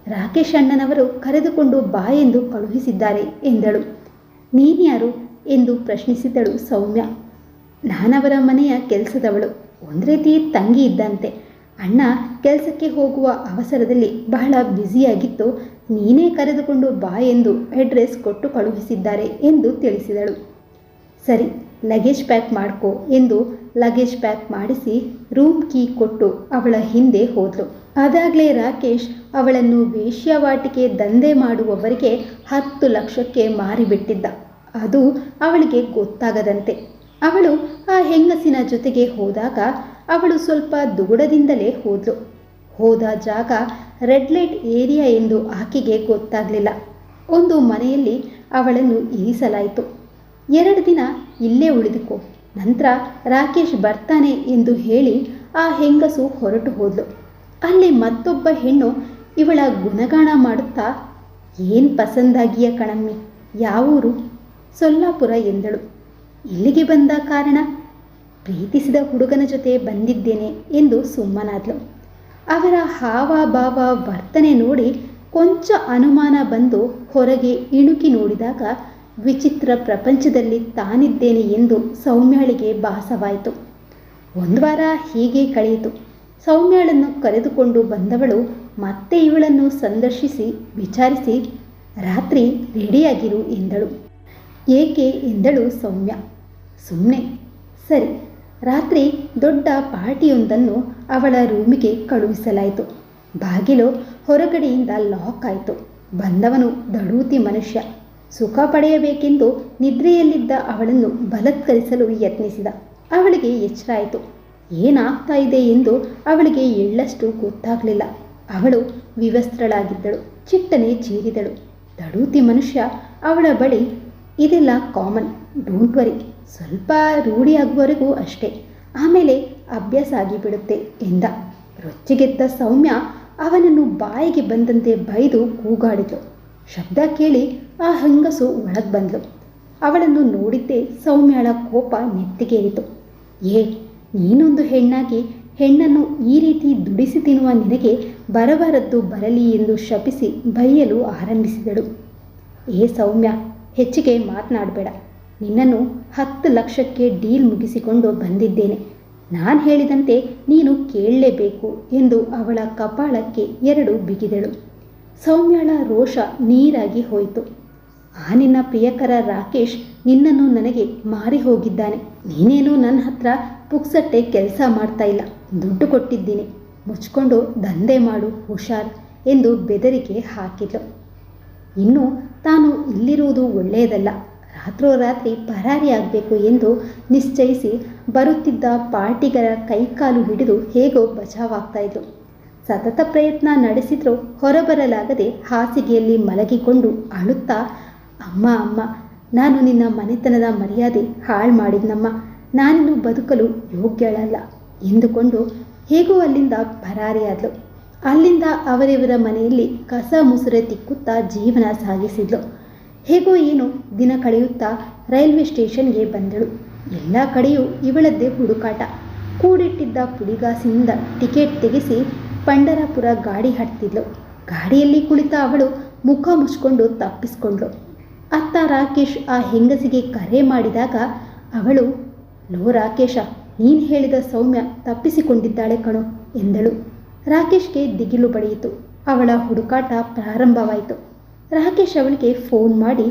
[SPEAKER 1] ರಾಕೇಶ್ ಅಣ್ಣನವರು ಕರೆದುಕೊಂಡು ಬಾ ಎಂದು ಕಳುಹಿಸಿದ್ದಾರೆ ಎಂದಳು. ನೀನ್ಯಾರು ಎಂದು ಪ್ರಶ್ನಿಸಿದಳು ಸೌಮ್ಯ. ನಾನವರ ಮನೆಯ ಕೆಲಸದವಳು. ಒಂದು ರೀತಿ ತಂಗಿ ಇದ್ದಂತೆ. ಅಣ್ಣ ಕೆಲಸಕ್ಕೆ ಹೋಗುವ ಅವಸರದಲ್ಲಿ ಬಹಳ ಬ್ಯುಸಿಯಾಗಿತ್ತು. ನೀನೇ ಕರೆದುಕೊಂಡು ಬಾ ಎಂದು ಅಡ್ರೆಸ್ ಕೊಟ್ಟು ಕಳುಹಿಸಿದ್ದಾರೆ ಎಂದು ತಿಳಿಸಿದಳು. ಸರಿ, ಲಗೇಜ್ ಪ್ಯಾಕ್ ಮಾಡ್ಕೋ ಎಂದು ಲಗೇಜ್ ಪ್ಯಾಕ್ ಮಾಡಿಸಿ ರೂಮ್ ಕೀ ಕೊಟ್ಟು ಅವಳ ಹಿಂದೆ ಹೋದಳು ಅದಾಗಲೇ ರಾಕೇಶ್ ಅವಳನ್ನು ವೇಶ್ಯಾವಾಟಿಕೆ ದಂಧೆ ಮಾಡುವವರಿಗೆ ಹತ್ತು ಲಕ್ಷಕ್ಕೆ ಮಾರಿಬಿಟ್ಟಿದ್ದ. ಅದು ಅವಳಿಗೆ ಗೊತ್ತಾಗದಂತೆ. ಅವಳು ಆ ಹೆಂಗಸಿನ ಜೊತೆಗೆ ಹೋದಾಗ ಅವಳು ಸ್ವಲ್ಪ ದುಗುಡದಿಂದಲೇ ಹೋದ್ಲು. ಹೋದ ಜಾಗ ರೆಡ್ ಲೈಟ್ ಏರಿಯಾ ಎಂದು ಆಕೆಗೆ ಗೊತ್ತಾಗಲಿಲ್ಲ. ಒಂದು ಮನೆಯಲ್ಲಿ ಅವಳನ್ನು ಇರಿಸಲಾಯಿತು. ಎರಡು ದಿನ ಇಲ್ಲೇ ಉಳಿದುಕೋ. ನಂತರ ರಾಕೇಶ್ ಬರ್ತಾನೆ ಎಂದು ಹೇಳಿ ಆ ಹೆಂಗಸು ಹೊರಟು ಹೋದ್ಲು. ಅಲ್ಲಿ ಮತ್ತೊಬ್ಬ ಹೆಣ್ಣು ಇವಳ ಗುಣಗಾನ ಮಾಡುತ್ತಾ, ಏನು ಪಸಂದಾಗಿಯ ಕಣಮ್ಮಿ ಯಾವೂರು ಸೊಲ್ಲಾಪುರ ಎಂದಳು. ಇಲ್ಲಿಗೆ ಬಂದ ಕಾರಣ? ಪ್ರೀತಿಸಿದ ಹುಡುಗನ ಜೊತೆ ಬಂದಿದ್ದೇನೆ ಎಂದು ಸುಮ್ಮನಾದ್ಲು. ಅವರ ಹಾವ ಭಾವ ವರ್ತನೆ ನೋಡಿ ಕೊಂಚ ಅನುಮಾನ ಬಂದು ಹೊರಗೆ ಇಣುಕಿ ನೋಡಿದಾಗ ವಿಚಿತ್ರ ಪ್ರಪಂಚದಲ್ಲಿ ತಾನಿದ್ದೇನೆ ಎಂದು ಸೌಮ್ಯಳಿಗೆ ಭಾಸವಾಯಿತು. ಒಂದು ವಾರ ಹೀಗೆ ಕಳೆಯಿತು. ಸೌಮ್ಯಾಳನ್ನು ಕರೆದುಕೊಂಡು ಬಂದವಳು ಮತ್ತೆ ಇವಳನ್ನು ಸಂದರ್ಶಿಸಿ ವಿಚಾರಿಸಿ, ರಾತ್ರಿ ರೆಡಿಯಾಗಿರು, ಎಂದಳು. ಏಕೆ? ಎಂದಳು ಸೌಮ್ಯ. ಸುಮ್ಮನೆ ಸರಿ. ರಾತ್ರಿ ದೊಡ್ಡ ಪಾರ್ಟಿಯೊಂದನ್ನು ಅವಳ ರೂಮಿಗೆ ಕಳುಹಿಸಲಾಯಿತು. ಬಾಗಿಲು ಹೊರಗಡೆಯಿಂದ ಲಾಕ್ ಆಯಿತು. ಬಂದವನು ದಡೂತಿ ಮನುಷ್ಯ. ಸುಖ ಪಡೆಯಬೇಕೆಂದು ನಿದ್ರೆಯಲ್ಲಿದ್ದ ಅವಳನ್ನು ಬಲತ್ಕರಿಸಲು ಯತ್ನಿಸಿದ. ಅವಳಿಗೆ ಎಚ್ಚರ ಆಯಿತು ಏನಾಗ್ತಾ ಇದೆ ಎಂದು ಅವಳಿಗೆ ಎಳ್ಳಷ್ಟು ಗೊತ್ತಾಗಲಿಲ್ಲ. ಅವಳು ವಿವಸ್ತ್ರಳಾಗಿದ್ದಳು ಚಿಟ್ಟನೆ ಚೀರಿದಳು. ದಡೂತಿ ಮನುಷ್ಯ ಅವಳ ಬಳಿ, ಇದೆಲ್ಲ ಕಾಮನ್ ಡೋಂಟ್ ವರಿ ಸ್ವಲ್ಪ ರೂಢಿಯಾಗುವವರೆಗೂ ಅಷ್ಟೇ, ಆಮೇಲೆ ಅಭ್ಯಾಸ ಆಗಿಬಿಡುತ್ತೆ ಎಂದ. ರೊಚ್ಚಿಗೆದ್ದ ಸೌಮ್ಯ ಅವನನ್ನು ಬಾಯಿಗೆ ಬಂದಂತೆ ಬೈದು ಕೂಗಾಡಿದ್ಲು. ಶಬ್ದ ಕೇಳಿ ಆ ಹೆಂಗಸು ಒಳಗೆ ಬಂದಳು ಅವಳನ್ನು ನೋಡಿದ್ದೇ ಸೌಮ್ಯಳ ಕೋಪ ನೆತ್ತಿಗೇರಿತು. ಏ ನೀನೊಂದು ಹೆಣ್ಣಾಗಿ ಹೆಣ್ಣನ್ನು ಈ ರೀತಿ ದುಡಿಸಿ ತಿನ್ನುವ ನಿನಗೆ ಬರಬಾರದ್ದು ಬರಲಿ ಎಂದು ಶಪಿಸಿ ಬೈಯಲು ಆರಂಭಿಸಿದಳು. ಏ ಸೌಮ್ಯ, ಹೆಚ್ಚಿಗೆ ಮಾತನಾಡಬೇಡ. ನಿನ್ನನ್ನು ಹತ್ತು ಲಕ್ಷಕ್ಕೆ ಡೀಲ್ ಮುಗಿಸಿಕೊಂಡು ಬಂದಿದ್ದೇನೆ. ನಾನು ಹೇಳಿದಂತೆ ನೀನು ಕೇಳಲೇಬೇಕು ಎಂದು ಅವಳ ಕಪಾಳಕ್ಕೆ ಎರಡು ಬಿಗಿದಳು. ಸೌಮ್ಯಳ ರೋಷ ನೀರಾಗಿ ಹೋಯಿತು. ಆ ನಿನ್ನ ಪ್ರಿಯಕರ ರಾಕೇಶ್ ನಿನ್ನನ್ನು ನನಗೆ ಮಾರಿ ಹೋಗಿದ್ದಾನೆ ನೀನೇನು ನನ್ನ ಹತ್ರ ಪುಕ್ಸಟ್ಟೆ ಕೆಲಸ ಮಾಡ್ತಾ ಇಲ್ಲ. ದುಡ್ಡು ಕೊಟ್ಟಿದ್ದೀನಿ. ಮುಚ್ಕೊಂಡು ದಂಧೆ ಮಾಡು, ಹುಷಾರ್ ಎಂದು ಬೆದರಿಕೆ ಹಾಕಿದ್ಲು. ಇನ್ನು ತಾನು ಇಲ್ಲಿರುವುದು ಒಳ್ಳೆಯದಲ್ಲ. ರಾತ್ರೋರಾತ್ರಿ ಪರಾರಿಯಾಗಬೇಕು ಎಂದು ನಿಶ್ಚಯಿಸಿ ಬರುತ್ತಿದ್ದ ಪಾರ್ಟಿಗರ ಕೈಕಾಲು ಹಿಡಿದು ಹೇಗೋ ಬಚಾವಾಗ್ತಾ ಇದ್ರು ಸತತ ಪ್ರಯತ್ನ ನಡೆಸಿದ್ರೂ ಹೊರಬರಲಾಗದೆ ಹಾಸಿಗೆಯಲ್ಲಿ ಮಲಗಿಕೊಂಡು ಅಳುತ್ತಾ, ಅಮ್ಮ ಅಮ್ಮ ನಾನು ನಿನ್ನ ಮನೆತನದ ಮರ್ಯಾದೆ ಹಾಳು ಮಾಡಿದ್ನಮ್ಮ. ನಾನಿನ್ನು ಬದುಕಲು ಯೋಗ್ಯಳಲ್ಲ ಎಂದುಕೊಂಡು ಹೇಗೋ ಅಲ್ಲಿಂದ ಪರಾರಿಯಾದ್ಲು. ಅಲ್ಲಿಂದ ಅವರಿವರ ಮನೆಯಲ್ಲಿ ಕಸ ಮುಸುರೆ ತಿಕ್ಕುತ್ತಾ ಜೀವನ ಸಾಗಿಸಿದ್ಲು. ಹೇಗೋ ಏನು ದಿನ ಕಳೆಯುತ್ತಾ ರೈಲ್ವೆ ಸ್ಟೇಷನ್ಗೆ ಬಂದಳು. ಎಲ್ಲ ಕಡೆಯೂ ಇವಳದ್ದೇ ಹುಡುಕಾಟ. ಕೂಡಿಟ್ಟಿದ್ದ ಪುಡಿಗಾಸಿನಿಂದ ಟಿಕೆಟ್ ತೆಗೆಸಿ ಪಂಡರಾಪುರ ಗಾಡಿ ಹತ್ತಿದ್ಲು. ಗಾಡಿಯಲ್ಲಿ ಕುಳಿತ ಅವಳು ಮುಖ ಮುಚ್ಕೊಂಡು ತಪ್ಪಿಸ್ಕೊಂಡ್ಳು. ಅತ್ತ ರಾಕೇಶ್ ಆ ಹೆಂಗಸಿಗೆ ಕರೆ ಮಾಡಿದಾಗ ಅವಳು, ಲೋ ರಾಕೇಶ, ನೀನು ಹೇಳಿದ ಸೌಮ್ಯ ತಪ್ಪಿಸಿಕೊಂಡಿದ್ದಾಳೆ ಕಣೋ ಎಂದಳು. ರಾಕೇಶ್ಗೆ ದಿಗಿಲು ಪಡೆಯಿತು ಅವಳ ಹುಡುಕಾಟ ಪ್ರಾರಂಭವಾಯಿತು. ರಾಕೇಶ್ ಅವಳಿಗೆ ಫೋನ್ ಮಾಡಿ,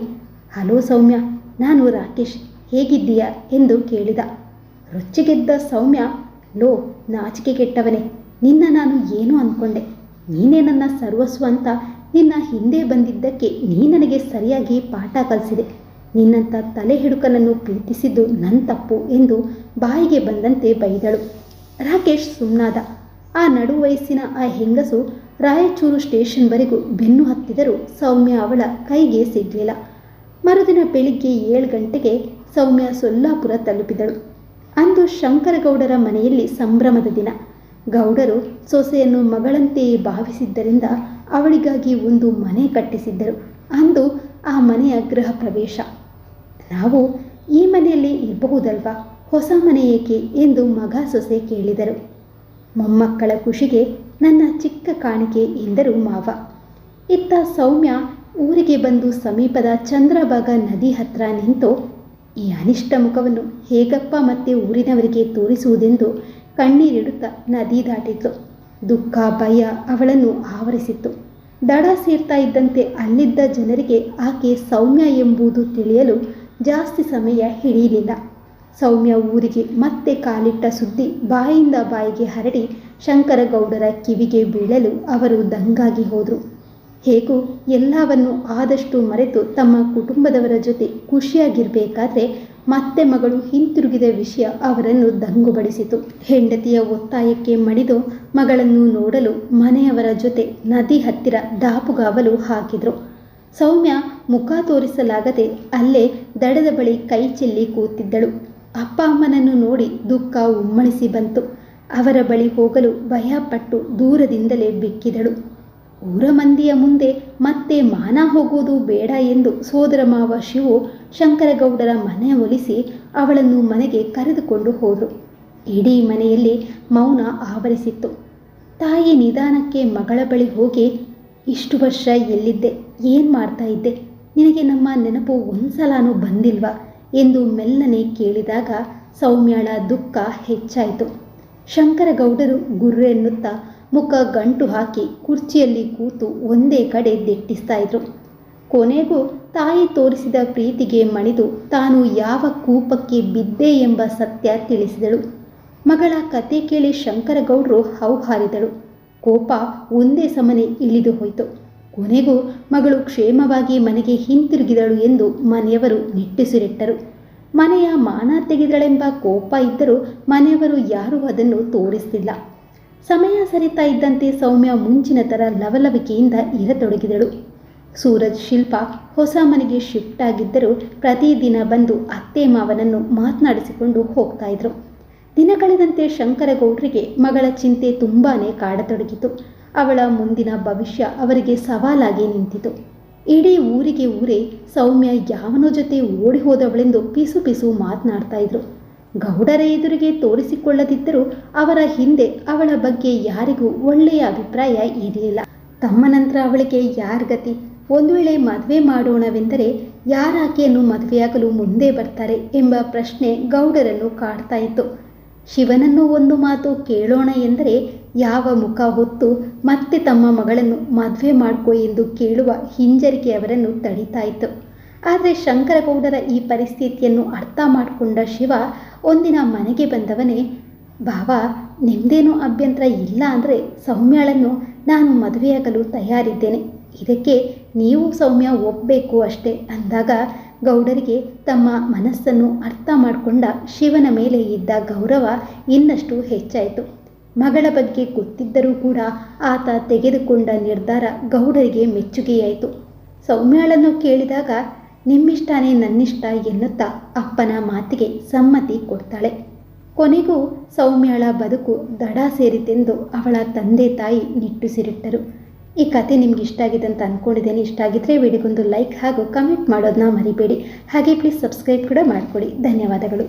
[SPEAKER 1] ಹಲೋ ಸೌಮ್ಯ, ನಾನು ರಾಕೇಶ್, ಹೇಗಿದ್ದೀಯಾ? ಎಂದು ಕೇಳಿದ. ರೊಚ್ಚಿಗೆದ್ದ ಸೌಮ್ಯ, ಲೋ ನಾಚಿಕೆ ಕೆಟ್ಟವನೇ ನಿನ್ನ ನಾನು ಏನು ಅಂದ್ಕೊಂಡೆ ನೀನೇ ನನ್ನ ಸರ್ವಸ್ವ ಅಂತ ನಿನ್ನ ಹಿಂದೆ ಬಂದಿದ್ದಕ್ಕೆ ನೀ ನನಗೆ ಸರಿಯಾಗಿ ಪಾಠ ಕಲಿಸಿದೆ. ನಿನ್ನಂಥ ತಲೆ ಹಿಡುಕನನ್ನು ಪ್ರೀತಿಸಿದ್ದು ನನ್ನ ತಪ್ಪು ಎಂದು ಬಾಯಿಗೆ ಬಂದಂತೆ ಬೈದಳು. ರಾಕೇಶ್ ಸುಮ್ಮನಾದ ಆ ನಡು ವಯಸ್ಸಿನ ಆ ಹೆಂಗಸು ರಾಯಚೂರು ಸ್ಟೇಷನ್ವರೆಗೂ ಬೆನ್ನು ಹತ್ತಿದರೂ ಸೌಮ್ಯ ಅವಳ ಕೈಗೆ ಸಿಗಲಿಲ್ಲ. ಮರುದಿನ ಬೆಳಿಗ್ಗೆ ಏಳು ಗಂಟೆಗೆ ಸೌಮ್ಯ ಸೊಲ್ಲಾಪುರ ತಲುಪಿದಳು. ಅಂದು ಶಂಕರಗೌಡರ ಮನೆಯಲ್ಲಿ ಸಂಭ್ರಮದ ದಿನ. ಗೌಡರು ಸೊಸೆಯನ್ನು ಮಗಳಂತೆಯೇ ಭಾವಿಸಿದ್ದರಿಂದ ಅವಳಿಗಾಗಿ ಒಂದು ಮನೆ ಕಟ್ಟಿಸಿದ್ದರು. ಅಂದು ಆ ಮನೆಯ ಗೃಹ ಪ್ರವೇಶ. ನಾವು ಈ ಮನೆಯಲ್ಲಿ ಇರಬಹುದಲ್ವಾ? ಹೊಸ ಮನೆ ಏಕೆ ಎಂದು ಮಗ ಸೊಸೆ ಕೇಳಿದರು. ಮೊಮ್ಮಕ್ಕಳ ಖುಷಿಗೆ ನನ್ನ ಚಿಕ್ಕ ಕಾಣಿಕೆ ಎಂದರು ಮಾವ. ಇತ್ತ ಸೌಮ್ಯ ಊರಿಗೆ ಬಂದು ಸಮೀಪದ ಚಂದ್ರಭಾಗ ನದಿ ಹತ್ರ ನಿಂತು ಈ ಅನಿಷ್ಟ ಮುಖವನ್ನು ಹೇಗಪ್ಪ ಮತ್ತೆ ಊರಿನವರಿಗೆ ತೋರಿಸುವುದೆಂದು ಕಣ್ಣೀರಿಡುತ್ತಾ ನದಿ ದಾಟಿದ್ಲು. ದುಃಖ, ಭಯ ಅವಳನ್ನು ಆವರಿಸಿತ್ತು. ದಡ ಸೇರ್ತಾ ಇದ್ದಂತೆ ಅಲ್ಲಿದ್ದ ಜನರಿಗೆ ಆಕೆ ಸೌಮ್ಯ ಎಂಬುದು ತಿಳಿಯಲು ಜಾಸ್ತಿ ಸಮಯ ಹಿಡಿಯಲಿಲ್ಲ. ಸೌಮ್ಯ ಊರಿಗೆ ಮತ್ತೆ ಕಾಲಿಟ್ಟ ಸುದ್ದಿ ಬಾಯಿಂದ ಬಾಯಿಗೆ ಹರಡಿ ಶಂಕರಗೌಡರ ಕಿವಿಗೆ ಬೀಳಲು ಅವರು ದಂಗಾಗಿ ಹೋದರು. ಹೇಗೂ, ಎಲ್ಲವನ್ನು ಆದಷ್ಟು ಮರೆತು ತಮ್ಮ ಕುಟುಂಬದವರ ಜೊತೆ ಖುಷಿಯಾಗಿರಬೇಕಾದ್ರೆ ಮತ್ತೆ ಮಗಳು ಹಿಂತಿರುಗಿದ ವಿಷಯ ಅವರನ್ನು ದಂಗುಬಡಿಸಿತು. ಹೆಂಡತಿಯ ಒತ್ತಾಯಕ್ಕೆ ಮಡಿದು ಮಗಳನ್ನು ನೋಡಲು ಮನೆಯವರ ಜೊತೆ ನದಿ ಹತ್ತಿರ ದಾಪುಗಾವಲು ಹಾಕಿದರು. ಸೌಮ್ಯ ಮುಖ ತೋರಿಸಲಾಗದೆ ಅಲ್ಲೇ ದಡದ ಬಳಿ ಕೈ ಚೆಲ್ಲಿ ಕೂತಿದ್ದಳು. ಅಪ್ಪ ಅಮ್ಮನನ್ನು ನೋಡಿ ದುಃಖ ಉಮ್ಮಳಿಸಿ ಬಂತು. ಅವರ ಬಳಿ ಹೋಗಲು ಭಯಪಟ್ಟು ದೂರದಿಂದಲೇ ಬಿಕ್ಕಿದಳು. ಊರ ಮಂದಿಯ ಮುಂದೆ ಮತ್ತೆ ಮಾನ ಹೋಗುವುದು ಬೇಡ ಎಂದು ಸೋದರ ಮಾವ ಶಿವು ಶಂಕರಗೌಡರ ಮನೆ ಒಲಿಸಿ ಅವಳನ್ನು ಮನೆಗೆ ಕರೆದುಕೊಂಡು ಹೋದರು. ಇಡೀ ಮನೆಯಲ್ಲಿ ಮೌನ ಆವರಿಸಿತ್ತು. ತಾಯಿ ನಿಧಾನಕ್ಕೆ ಮಗಳ ಬಳಿ ಹೋಗಿ, ಇಷ್ಟು ವರ್ಷ ಎಲ್ಲಿದ್ದೆ? ಏನು ಮಾಡ್ತಾ ಇದ್ದೆ? ನಿನಗೆ ನಮ್ಮ ನೆನಪು ಒಂದ್ಸಲನೂ ಬಂದಿಲ್ವಾ? ಎಂದು ಮೆಲ್ಲನೆ ಕೇಳಿದಾಗ ಸೌಮ್ಯಾಳ ದುಃಖ ಹೆಚ್ಚಾಯಿತು. ಶಂಕರಗೌಡರು ಗುರ್ರೆ ಎನ್ನುತ್ತಾ ಮುಖ ಗಂಟು ಹಾಕಿ ಕುರ್ಚಿಯಲ್ಲಿ ಕೂತು ಒಂದೇ ಕಡೆ ದಿಟ್ಟಿಸ್ತಾ ಇದ್ರು. ಕೊನೆಗೂ ತಾಯಿ ತೋರಿಸಿದ ಪ್ರೀತಿಗೆ ಮಣಿದು ತಾನು ಯಾವ ಕೂಪಕ್ಕೆ ಬಿದ್ದೆ ಎಂಬ ಸತ್ಯ ತಿಳಿಸಿದಳು. ಮಗಳ ಕತೆ ಕೇಳಿ ಶಂಕರಗೌಡರು ಹೌಹಾರಿದಳು. ಕೋಪ ಒಂದೇ ಸಮನೆ ಇಳಿದು ಹೋಯಿತು. ಕೊನೆಗೂ ಮಗಳು ಕ್ಷೇಮವಾಗಿ ಮನೆಗೆ ಹಿಂತಿರುಗಿದಳು ಎಂದು ಮನೆಯವರು ನಿಟ್ಟುಸಿರಿಟ್ಟರು. ಮನೆಯ ಮಾನ ತೆಗೆದಳೆಂಬ ಕೋಪ ಇದ್ದರೂ ಮನೆಯವರು ಯಾರೂ ಅದನ್ನು ತೋರಿಸ್ತಿಲ್ಲ. ಸಮಯ ಸರಿತಾ ಇದ್ದಂತೆ ಸೌಮ್ಯ ಮುಂಚಿನ ಥರ ಲವಲವಿಕೆಯಿಂದ ಇರತೊಡಗಿದಳು. ಸೂರಜ್ ಶಿಲ್ಪ ಹೊಸ ಮನೆಗೆ ಶಿಫ್ಟ್ ಆಗಿದ್ದರೂ ಪ್ರತಿದಿನ ಬಂದು ಅತ್ತೆ ಮಾವನನ್ನು ಮಾತನಾಡಿಸಿಕೊಂಡು ಹೋಗ್ತಾ ಇದ್ರು. ದಿನ ಕಳೆದಂತೆ ಶಂಕರಗೌಡರಿಗೆ ಮಗಳ ಚಿಂತೆ ತುಂಬಾನೇ ಕಾಡತೊಡಗಿತು. ಅವಳ ಮುಂದಿನ ಭವಿಷ್ಯ ಅವರಿಗೆ ಸವಾಲಾಗಿ ನಿಂತಿತು. ಇಡೀ ಊರಿಗೆ ಊರೇ ಸೌಮ್ಯ ಯಾವನೋ ಜೊತೆ ಓಡಿ ಹೋದವಳೆಂದು ಪಿಸು ಪಿಸು ಮಾತನಾಡ್ತಾ ಇದ್ರು. ಗೌಡರ ಎದುರಿಗೆ ತೋರಿಸಿಕೊಳ್ಳದಿದ್ದರೂ ಅವರ ಹಿಂದೆ ಅವಳ ಬಗ್ಗೆ ಯಾರಿಗೂ ಒಳ್ಳೆಯ ಅಭಿಪ್ರಾಯ ಇರಲಿಲ್ಲ. ತಮ್ಮ ನಂತರ ಅವಳಿಗೆ, ಯಾರ ಗತಿ? ಒಂದು ವೇಳೆ ಮದುವೆ ಮಾಡೋಣವೆಂದರೆ ಯಾರಾಕೆಯನ್ನು ಮದುವೆಯಾಗಲು ಮುಂದೆ ಬರ್ತಾರೆ? ಎಂಬ ಪ್ರಶ್ನೆ ಗೌಡರನ್ನು ಕಾಡ್ತಾ ಇತ್ತು. ಶಿವನನ್ನು ಒಂದು ಮಾತು ಕೇಳೋಣ ಎಂದರೆ ಯಾವ ಮುಖ ಹೊತ್ತು ಮತ್ತೆ ತಮ್ಮ ಮಗಳನ್ನು ಮದುವೆ ಮಾಡ್ಕೋ ಎಂದು ಕೇಳುವ ಹಿಂಜರಿಕೆ ಅವರನ್ನು ತಡೀತಾ ಆದರೆ ಶಂಕರಗೌಡರ ಈ ಪರಿಸ್ಥಿತಿಯನ್ನು ಅರ್ಥ ಮಾಡಿಕೊಂಡ ಶಿವ ಒಂದಿನ ಮನೆಗೆ ಬಂದವನೇ ಭಾವ ನಿಮ್ಮದೇನೂ ಅಭ್ಯಂತರ ಇಲ್ಲ ಅಂದರೆ ಸೌಮ್ಯಳನ್ನು ನಾನು ಮದುವೆಯಾಗಲು ತಯಾರಿದ್ದೇನೆ. ಇದಕ್ಕೆ ನೀವು ಸೌಮ್ಯ ಒಪ್ಪಬೇಕು ಅಷ್ಟೇ, ಅಂದಾಗ ಗೌಡರಿಗೆ ತಮ್ಮ ಮನಸ್ಸನ್ನು ಅರ್ಥ ಮಾಡಿಕೊಂಡ ಶಿವನ ಮೇಲೆ ಇದ್ದ ಗೌರವ ಇನ್ನಷ್ಟು ಹೆಚ್ಚಾಯಿತು. ಮಗಳ ಬಗ್ಗೆ ಗೊತ್ತಿದ್ದರೂ ಕೂಡ ಆತ ತೆಗೆದುಕೊಂಡ ನಿರ್ಧಾರ ಗೌಡರಿಗೆ ಮೆಚ್ಚುಗೆಯಾಯಿತು. ಸೌಮ್ಯಾಳನ್ನು ಕೇಳಿದಾಗ ನಿಮ್ಮಿಷ್ಟನೇ ನನ್ನಿಷ್ಟ ಎನ್ನುತ್ತಾ ಅಪ್ಪನ ಮಾತಿಗೆ ಸಮ್ಮತಿ ಕೊಡ್ತಾಳೆ. ಕೊನೆಗೂ ಸೌಮ್ಯಳ ಬದುಕು ದಡ ಸೇರಿತೆಂದು ಅವಳ ತಂದೆ ತಾಯಿ ನಿಟ್ಟುಸಿರಿಟ್ಟರು. ಈ ಕತೆ ನಿಮ್ಗೆ ಇಷ್ಟ ಆಗಿದೆ ಅಂತ ಅಂದ್ಕೊಂಡಿದ್ದೇನೆ ಇಷ್ಟ ಆಗಿದ್ರೆ ವಿಡಿಗೊಂದು ಲೈಕ್ ಹಾಗೂ ಕಮೆಂಟ್ ಮಾಡೋದನ್ನ ಮರಿಬೇಡಿ. ಹಾಗೆ ಪ್ಲೀಸ್ ಸಬ್ಸ್ಕ್ರೈಬ್ ಕೂಡ ಮಾಡಿಕೊಡಿ. ಧನ್ಯವಾದಗಳು.